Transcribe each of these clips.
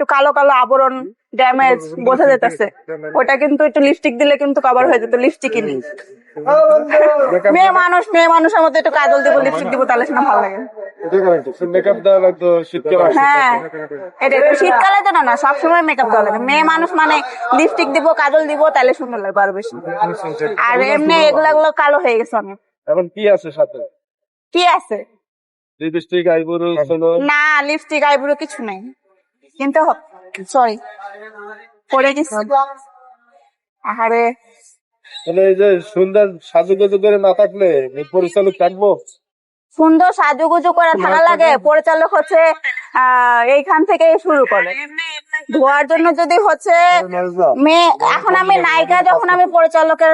একটু কালো কালো আবরণ ড্যামেজ বোঝা যেতেছে ওটা কিন্তু একটু লিপস্টিক দিলে কিন্তু কভার হয়ে যেত লিপস্টিকই নেই। মেয়ে মানুষ মেয়ে মানুষের মধ্যে একটু কাজল দিব লিপস্টিক দিব তাহলে সেটা ভালো লাগে। শীতকাল হ্যাঁ। এটা একটু শীতকালে তো না সবসময় মেকআপ দেওয়া লাগে। মেয়ে মানুষ মানে লিপস্টিক দিব কাজল দিব তাহলে সুন্দর লাগবে আরও বেশি। আর এমনি এগুলো কালো হয়ে গেছে অনেক। এখন কি আছে সাথে? কি আছে? লিপস্টিক আইব্রো সোলো না লিপস্টিক আইব্রো কিছু নেই। কিন্তু সরি পরে গেছি। আহারে। মানে এই যে সুন্দর সাজুগুজু করে না থাকলে পরিচালক থাকব? সুন্দর সাজুগুজু করে থাকা লাগে। পরিচালক হচ্ছে এইখান থেকে শুরু করে। ধোয়ার জন্য যদি হচ্ছে মেয়ে এখন আমি নায়িকা যখন আমি পরিচালকের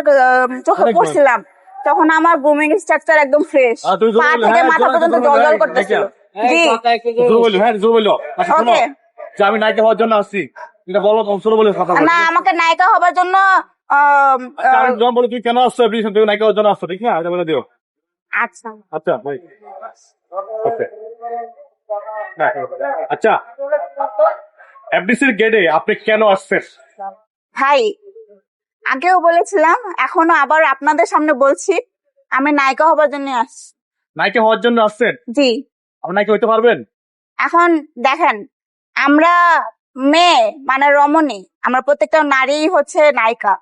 চোখে পড়ছিলাম তখন আমার গ্রুমিং স্ট্রাকচার একদম ফ্রেশ পা থেকে হ্যাঁ, মাথা পর্যন্ত জল জল করতেছিল। জি। হ্যাঁ ওকে যে আমি নায়িকা হওয়ার জন্য আসছি। এটা বলো ছোট বলে কথা না আমাকে নায়িকা হবার জন্য আম, আচ্ছা, তুই কেন আসছো? আপনি তুমি নায়িকা হওয়ার জন্য আসছো ঠিক না? এটা বলে দিও। আচ্ছা। আচ্ছা ভাই ওকে আচ্ছা এফডিসির গেটে আপনি কেন আসছেন? ভাই আগেও বলেছিলাম এখনও আবার আপনাদের সামনে বলছি আমি নায়িকা হবার জন্য আসছি নায়িকা হওয়ার জন্য আসছেন? জি। আপনি নায়িকা হইতে পারবেন? এখন দেখেন আমরা মেয়ে মানে রমণী, আমরা প্রত্যেকটা নারী হচ্ছে নায়িকা।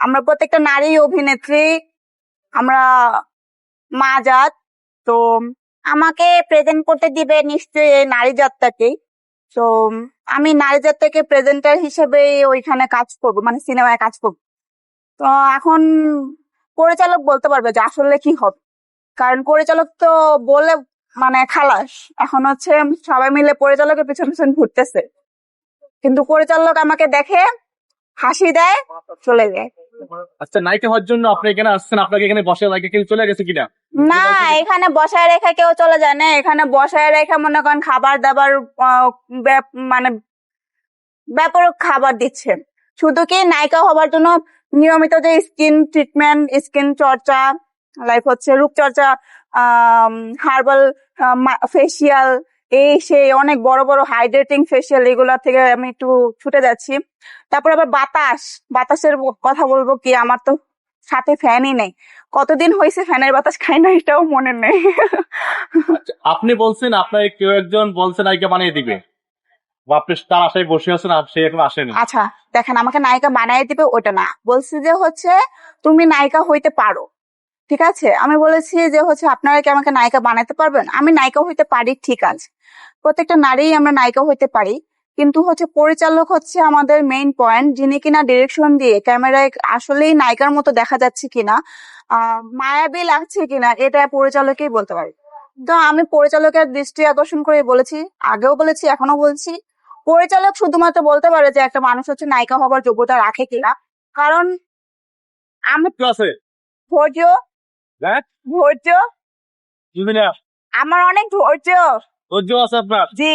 আমরা প্রত্যেকটা নারী অভিনেত্রী, আমরা মা জাত, তো আমাকে প্রেজেন্ট করতে দিবে নিশ্চয়ই এই নারী জাতটাকেই তো আমি নারী জাতটাকে প্রেজেন্টার হিসেবে ওইখানে কাজ করব মানে সিনেমায় কাজ করব। তো এখন পরিচালক বলতে পারবে যে আসলে কি হবে। কারণ পরিচালক তো বলে মানে খালাস। এখন হচ্ছে সবাই মিলে পরিচালকের পিছন পিছন ঘুরতেছে। কিন্তু পরিচালক আমাকে দেখে হাসি দেয় চলে যায়। আচ্ছা নায়িকা হওয়ার জন্য আপনি এখানে আসছেন আপনাকে এখানে বসে লাগে কেউ চলে গেছে কিনা? না এখানে বসায় রেখে কেউ চলে যায় না। এখানে বসায় রেখে মনে করেন খাবার দাবার মানে ব্যাপক খাবার দিচ্ছে। শুধু কি নায়িকা হবার জন্য নিয়মিত যে স্কিন ট্রিটমেন্ট স্কিন চর্চা লাইক হচ্ছে রূপচর্চা হার্বাল ফেসিয়াল এই সেই অনেক বড় বড় হাইড্রেটিং ফেসিয়াল এগুলা থেকে আমি একটু ছুটে যাচ্ছি। তারপর আবার বাতাস বাতাসের কথা বলব কি আমার তো সাথে ফ্যানই নেই। কতদিন হয়েছে ফ্যানের বাতাস খাই না এটাও মনে নেই। আচ্ছা, আপনি বলছেন আপনার কেউ একজন বলছে নায়িকা বানিয়ে দিবে। আপনি তার আশায় বসে আছেন আর সে এখন আসেনি। আচ্ছা দেখেন আমাকে নায়িকা বানিয়ে দিবে ওটা না। বলছি যে হচ্ছে তুমি নায়িকা হইতে পারো। ঠিক আছে? আমি বলেছি যে হচ্ছে আপনারা কি আমাকে নায়িকা বানাতে পারবেন? আমি নায়িকা হইতে পারি ঠিক আছে। প্রত্যেকটা নারী আমরা নায়িকা হইতে পারি। কিন্তু হচ্ছে পরিচালক হচ্ছে আমাদের মেইন পয়েন্ট যিনি কিনা ডিরেকশন দিয়ে ক্যামেরায় আসলেই নায়িকার মতো দেখা যাচ্ছে কিনা আহ মায়াবী লাগছে কিনা এটা পরিচালকই বলতে পারি। তো আমি পরিচালকের দৃষ্টি আকর্ষণ করে বলেছি আগেও বলেছি এখনও বলছি। পরিচালক শুধুমাত্র বলতে পারে যে একটা মানুষ হচ্ছে নায়িকা হবার যোগ্যতা রাখে কিনা। কারণ আমি ধৈর্য? না আমার অনেক ধৈর্য। ধৈর্য আছে আপনার? জি।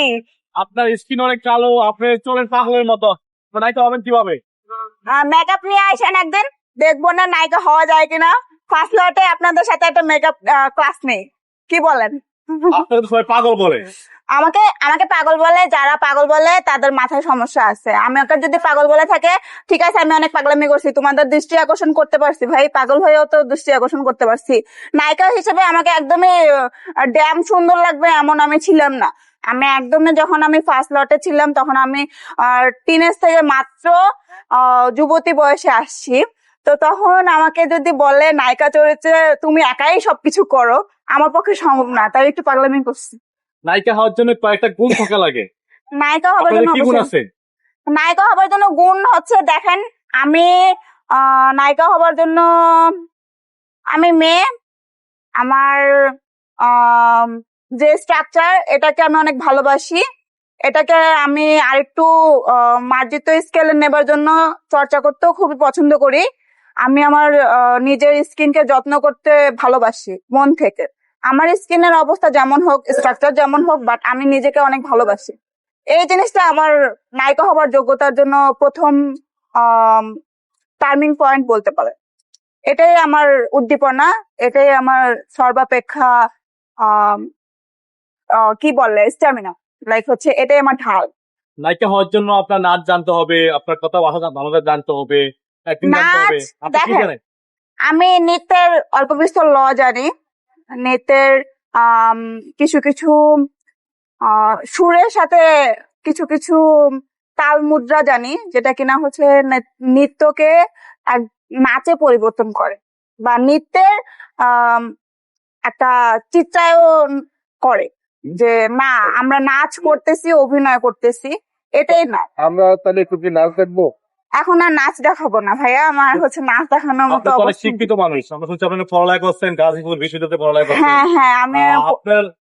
আপনার স্কিন অনেক কালো আপনি চলেন পাগলের মতো। নায়িকা হবেন কীভাবে? মেকআপ নিয়ে আসেন একদিন দেখব না নায়িকা হওয়া যায় কিনা। ফার্স্ট লটে আপনাদের সাথে একটা মেকআপ ক্লাস নেই। কি বলেন? সবাই পাগল বলে। আমাকে আমাকে পাগল বলে, যারা পাগল বলে, তাদের মাথায় সমস্যা আছে। আমি ওকে যদি পাগল বলে থাকে, ঠিক আছে, আমি অনেক পাগলামি করছি, তোমাদের দৃষ্টি আকর্ষণ করতে পারছি। ভাই, পাগল হয়েও তো দৃষ্টি আকর্ষণ করতে পারছি। নায়িকা হিসেবে আমাকে একদমই ড্যাম সুন্দর লাগবে এমন আমি ছিলাম না। আমি একদমই যখন আমি ফার্স্ট লটে ছিলাম, তখন আমি টিনেজ থেকে মাত্র যুবতী বয়সে আসছি। তো তখন আমাকে যদি বলে, নায়িকা চরিত্রে তুমি একাই সবকিছু করো আমার পক্ষে সম্ভব না তাই একটু পাগলামি করছি। নায়িকা হওয়ার জন্য কয়েকটা গুণ থাকা লাগে। নায়িকা হবার জন্য কি গুণ আছে? নায়িকা হবার জন্য গুণ হচ্ছে দেখেন আমি নায়িকা হবার জন্য আমি মেয়ে আমার আম, যে স্ট্রাকচার এটাকে আমি অনেক ভালোবাসি এটাকে আমি আরেকটু মার্জিত স্কেলে নেবার জন্য চর্চা করতেও খুবই পছন্দ করি। আমি আমার নিজের স্কিনকে যত্ন করতে ভালোবাসি মন থেকে। আমার স্কিনের অবস্থা যেমন হোক স্ট্রাকচার যেমন হোক বাট আমি নিজেকে অনেক ভালোবাসি। এই জিনিসটা আমার নায়িকা হবার যোগ্যতার জন্য প্রথম টার্মিং পয়েন্ট বলতে পারে। এটাই আমার উদ্দীপনা এটাই আমার সর্বাপেক্ষা কি বলে স্ট্যামিনা লাইক হচ্ছে এটাই আমার ঢাল। নায়িকা হওয়ার জন্য আপনার নাচ জানতে হবে আপনার কথা ভাষা ভালোভাবে জানতে হবে। আমি নৃত্যের অল্প বিস্তর ল জানি নৃত্যের আম, কিছু কিছু সুরের সাথে কিছু কিছু তাল মুদ্রা জানি যেটা কিনা হচ্ছে নৃত্যকে এক নাচে পরিবর্তন করে বা নৃত্যের একটা চিত্রায়ন করে যে না আমরা নাচ করতেছি অভিনয় করতেছি। এটাই না আমরা তাহলে একটু কি নাচ দেখব? এখন আর নাচ দেখাবো না ভাইয়া। আমার হচ্ছে নাচ দেখানোর মতো অনেক শিক্ষিত মানুষ আমরা শুনছি আপনি পড়ালেখা করছেন গাজীপুর বিশ্ববিদ্যালয়ে পড়ালেখা করছেন। হ্যাঁ হ্যাঁ আমি আপনার